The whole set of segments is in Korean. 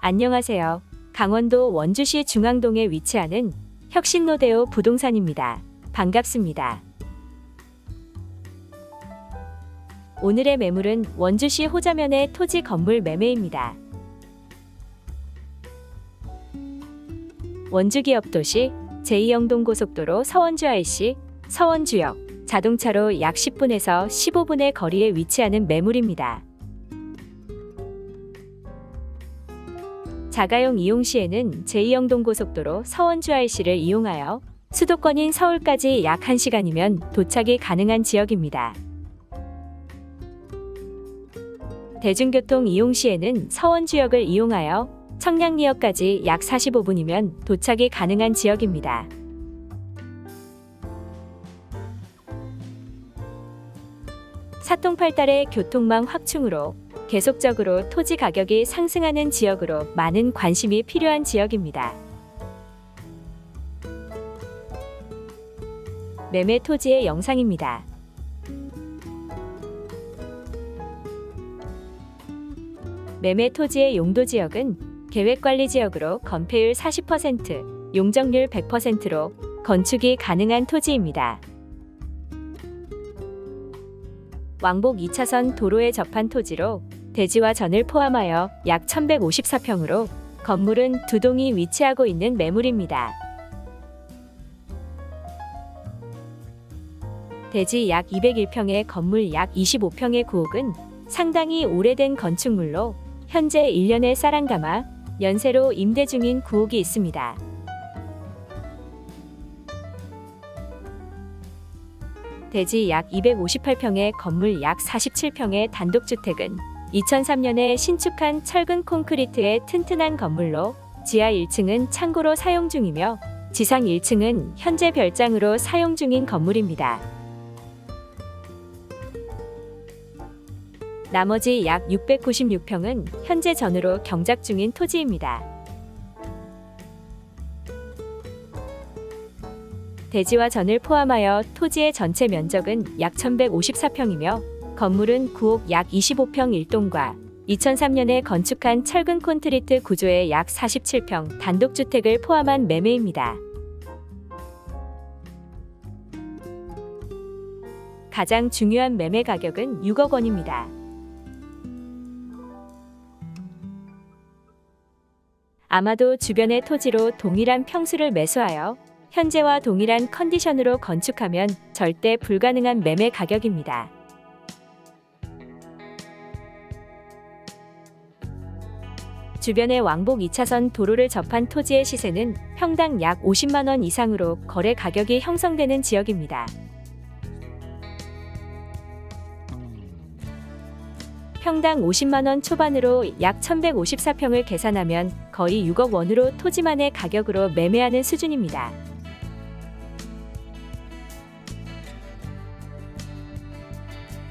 안녕하세요. 강원도 원주시 중앙동에 위치하는 혁신로데오 부동산입니다. 반갑습니다. 오늘의 매물은 원주시 호자면의 토지 건물 매매입니다. 원주기업 도시 제2영동 고속도로 서원주 IC 서원주역 자동차로 약 10분에서 15분의 거리에 위치하는 매물입니다. 자가용 이용 시에는 제2영동 고속도로 서원주 IC를 이용하여 수도권인 서울까지 약 1시간이면 도착이 가능한 지역입니다. 대중교통 이용 시에는 서원주역을 이용하여 청량리역까지 약 45분이면 도착이 가능한 지역입니다. 사통팔달의 교통망 확충으로 계속적으로 토지 가격이 상승하는 지역으로 많은 관심이 필요한 지역입니다. 매매 토지의 영상입니다. 매매 토지의 용도 지역은 계획관리 지역으로 건폐율 40%, 용적률 100%로 건축이 가능한 토지입니다. 왕복 2차선 도로에 접한 토지로 대지와 전을 포함하여 약 1154평으로 건물은 두 동이 위치하고 있는 매물입니다. 대지 약 201평의 건물 약 25평의 구옥은 상당히 오래된 건축물로 현재 1년의 쌀안가마 연세로 임대 중인 구옥이 있습니다. 대지 약 258평의 건물 약 47평의 단독주택은 2003년에 신축한 철근 콘크리트의 튼튼한 건물로 지하 1층은 창고로 사용 중이며 지상 1층은 현재 별장으로 사용 중인 건물입니다. 나머지 약 696평은 현재 전으로 경작 중인 토지입니다. 대지와 전을 포함하여 토지의 전체 면적은 약 1154평이며 건물은 구옥 약 25평 1동과 2003년에 건축한 철근 콘크리트 구조의 약 47평 단독주택을 포함한 매매입니다. 가장 중요한 매매 가격은 6억 원입니다. 아마도 주변의 토지로 동일한 평수를 매수하여 현재와 동일한 컨디션으로 건축하면 절대 불가능한 매매 가격입니다. 주변의 왕복 2차선 도로를 접한 토지의 시세는 평당 약 50만 원 이상으로 거래 가격이 형성되는 지역입니다. 평당 50만 원 초반으로 약 1154평을 계산하면 거의 6억 원으로 토지만의 가격으로 매매하는 수준입니다.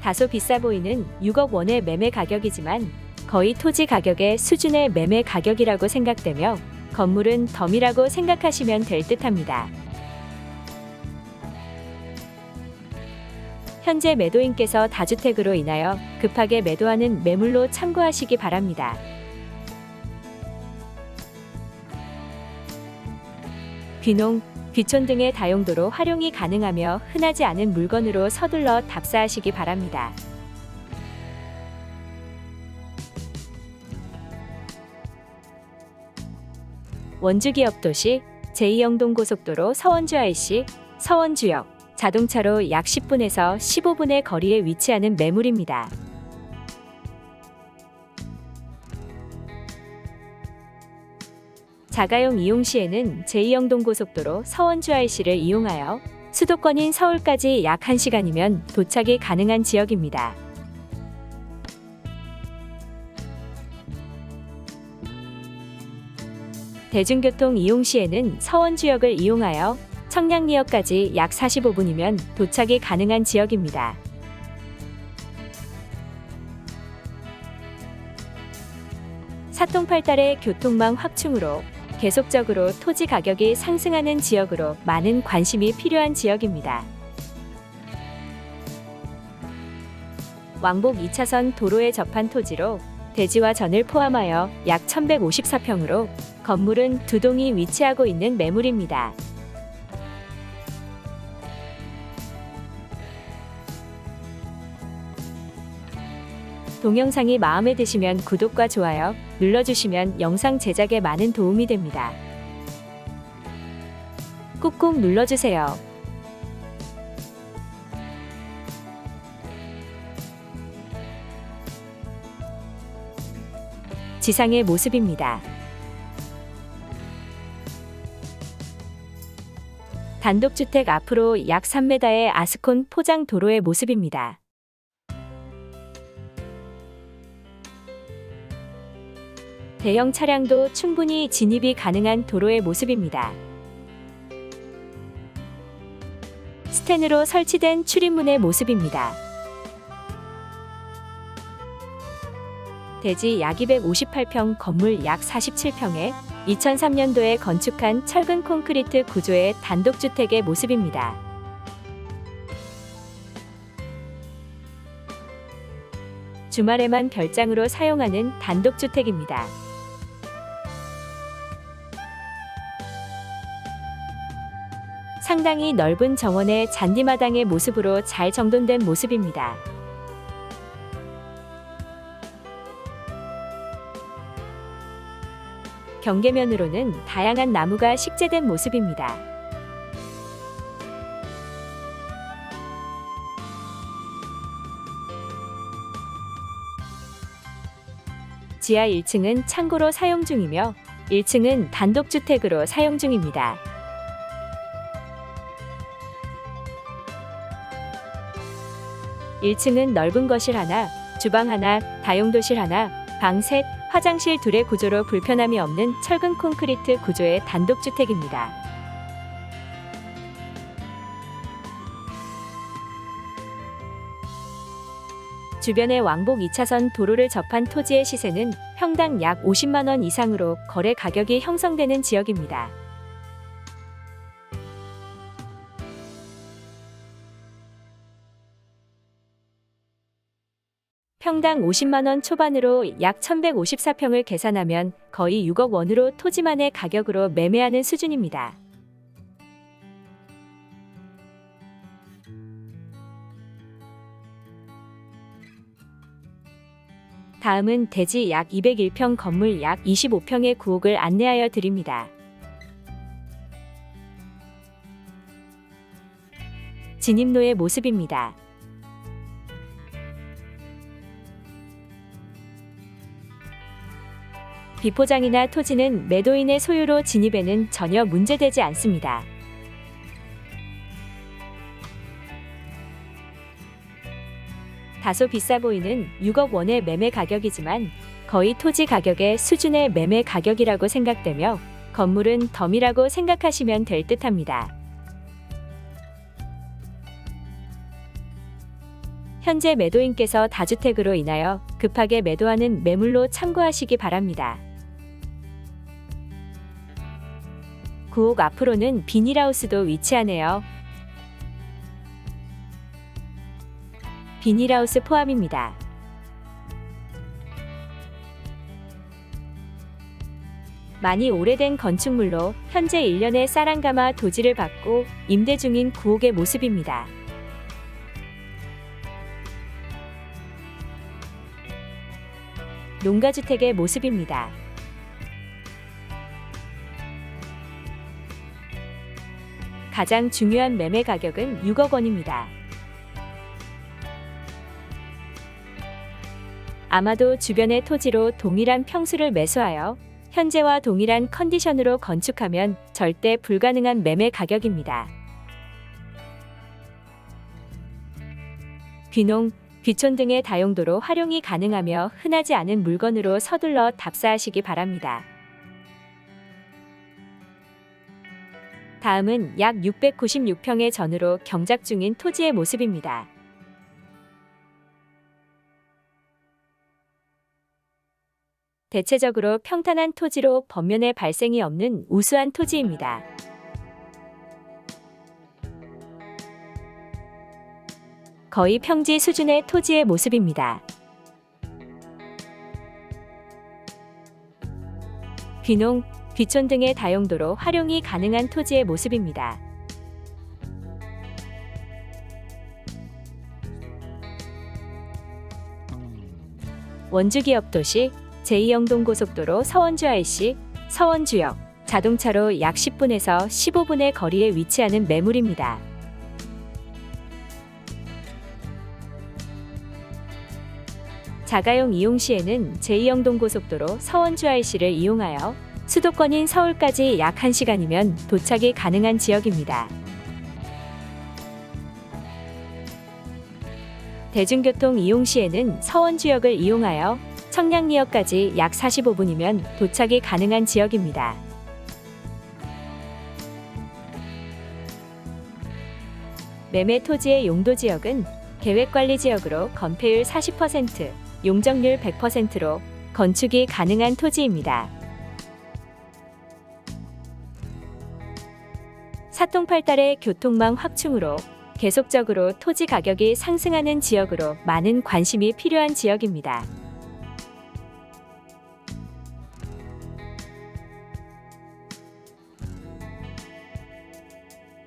다소 비싸 보이는 6억 원의 매매 가격이지만 거의 토지 가격의 수준의 매매 가격이라고 생각되며 건물은 덤이라고 생각하시면 될 듯합니다. 현재 매도인께서 다주택으로 인하여 급하게 매도하는 매물로 참고하시기 바랍니다. 귀농, 귀촌 등의 다용도로 활용이 가능하며 흔하지 않은 물건으로 서둘러 답사하시기 바랍니다. 원주기업 도시 제2영동 고속도로 서원주 IC 서원주역 자동차로 약 10분에서 15분의 거리에 위치하는 매물입니다. 자가용 이용 시에는 제2영동 고속도로 서원주 IC를 이용하여 수도권인 서울까지 약 1시간이면 도착이 가능한 지역입니다. 대중교통 이용 시에는 서원주역을 이용하여 청량리역까지 약 45분이면 도착이 가능한 지역입니다. 사통팔달의 교통망 확충으로 계속적으로 토지 가격이 상승하는 지역으로 많은 관심이 필요한 지역입니다. 왕복 2차선 도로에 접한 토지로 대지와 전을 포함하여 약 1154평으로 건물은 두 동이 위치하고 있는 매물입니다. 동영상이 마음에 드시면 구독과 좋아요 눌러주시면 영상 제작에 많은 도움이 됩니다. 꾹꾹 눌러주세요. 지상의 모습입니다. 단독주택 앞으로 약 3m의 아스콘 포장 도로의 모습입니다. 대형 차량도 충분히 진입이 가능한 도로의 모습입니다. 스텐으로 설치된 출입문의 모습입니다. 대지 약 258평 건물 약 47평에 2003년도에 건축한 철근 콘크리트 구조의 단독주택의 모습입니다. 주말에만 별장으로 사용하는 단독주택입니다. 상당히 넓은 정원의 잔디마당의 모습으로 잘 정돈된 모습입니다. 경계면으로는 다양한 나무가 식재된 모습입니다. 지하 1층은 창고로 사용 중이며 1층은 단독주택으로 사용 중입니다. 1층은 넓은 거실 하나, 주방 하나, 다용도실 하나, 방 셋, 화장실 둘의 구조로 불편함이 없는 철근 콘크리트 구조의 단독주택입니다. 주변의 왕복 2차선 도로를 접한 토지의 시세는 평당 약 50만 원 이상으로 거래 가격이 형성되는 지역입니다. 평당 50만 원 초반으로 약 1154평을 계산하면 거의 6억 원으로 토지만의 가격으로 매매하는 수준입니다. 다음은 대지 약 201평 건물 약 25평의 구옥을 안내하여 드립니다. 진입로의 모습입니다. 비포장이나 토지는 매도인의 소유로 진입에는 전혀 문제되지 않습니다. 다소 비싸 보이는 6억 원의 매매 가격이지만 거의 토지 가격의 수준의 매매 가격이라고 생각되며 건물은 덤이라고 생각하시면 될 듯합니다. 현재 매도인께서 다주택으로 인하여 급하게 매도하는 매물로 참고하시기 바랍니다. 구옥 앞으로는 비닐하우스도 위치하네요. 비닐하우스 포함입니다. 많이 오래된 건축물로 현재 1년의 사랑가마 도지를 받고 임대 중인 구옥의 모습입니다. 농가주택의 모습입니다. 가장 중요한 매매 가격은 6억 원입니다. 아마도 주변의 토지로 동일한 평수를 매수하여 현재와 동일한 컨디션으로 건축하면 절대 불가능한 매매 가격입니다. 귀농, 귀촌 등의 다용도로 활용이 가능하며 흔하지 않은 물건으로 서둘러 답사하시기 바랍니다. 다음은 약 696평의 전으로 경작 중인 토지의 모습입니다. 대체적으로 평탄한 토지로 번면의 발생이 없는 우수한 토지입니다. 거의 평지 수준의 토지의 모습입니다. 귀농, 귀촌 등의 다용도로 활용이 가능한 토지의 모습입니다. 원주기업 도시 제2영동 고속도로 서원주 IC 서원주역 자동차로 약 10분에서 15분의 거리에 위치하는 매물입니다. 자가용 이용 시에는 제2영동 고속도로 서원주 IC를 이용하여 수도권인 서울까지 약 1시간이면 도착이 가능한 지역입니다. 대중교통 이용 시에는 서원주역을 이용하여 청량리역까지 약 45분이면 도착이 가능한 지역입니다. 매매 토지의 용도 지역은 계획관리 지역으로 건폐율 40%, 용적률 100%로 건축이 가능한 토지입니다. 사통 팔달의 교통망 확충으로 계속적으로 토지 가격이 상승하는 지역으로 많은 관심이 필요한 지역입니다.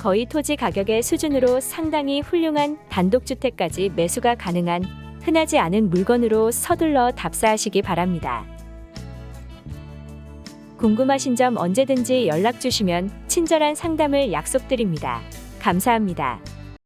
거의 토지 가격의 수준으로 상당히 훌륭한 단독주택까지 매수가 가능한 흔하지 않은 물건으로 서둘러 답사하시기 바랍니다. 궁금하신 점 언제든지 연락 주시면 친절한 상담을 약속드립니다. 감사합니다.